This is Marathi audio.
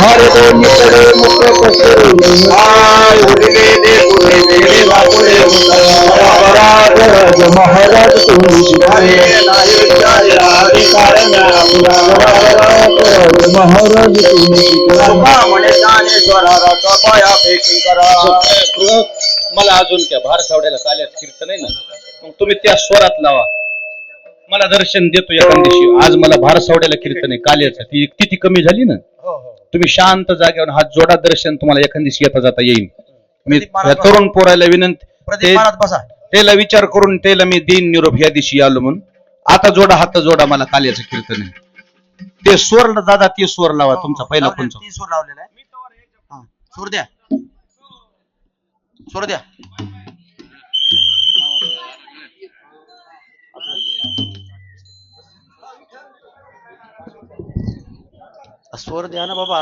का उडले दे महाराज महाराज तुम्ही शिवाय महाराज तुम्ही म्हणे करा मला अजून त्या भारसावड्याला काल्यात कीर्तन आहे ना. मग तुम्ही त्या स्वरात लावा. मला दर्शन देतो एखाद दिवशी. आज मला भारसावड्याला कीर्तन आहे काल्याचं. ती किती कमी झाली ना. तुम्ही शांत जागेवर हात जोडा दर्शन तुम्हाला एखाद येता जाता येईल. मी तरुण पोरायला विनंती त्याला विचार करून त्याला मी देईन निरोप या दिवशी आलो म्हणून. आता जोडा हात जोडा मला काल्याचं कीर्तन आहे. ते स्वर दादा ते स्वर लावा तुमचा पहिला कोणचा तीन सूर लावलेला आहे. सूर द्या. सूर द्या. स्वर द्या ना बाबा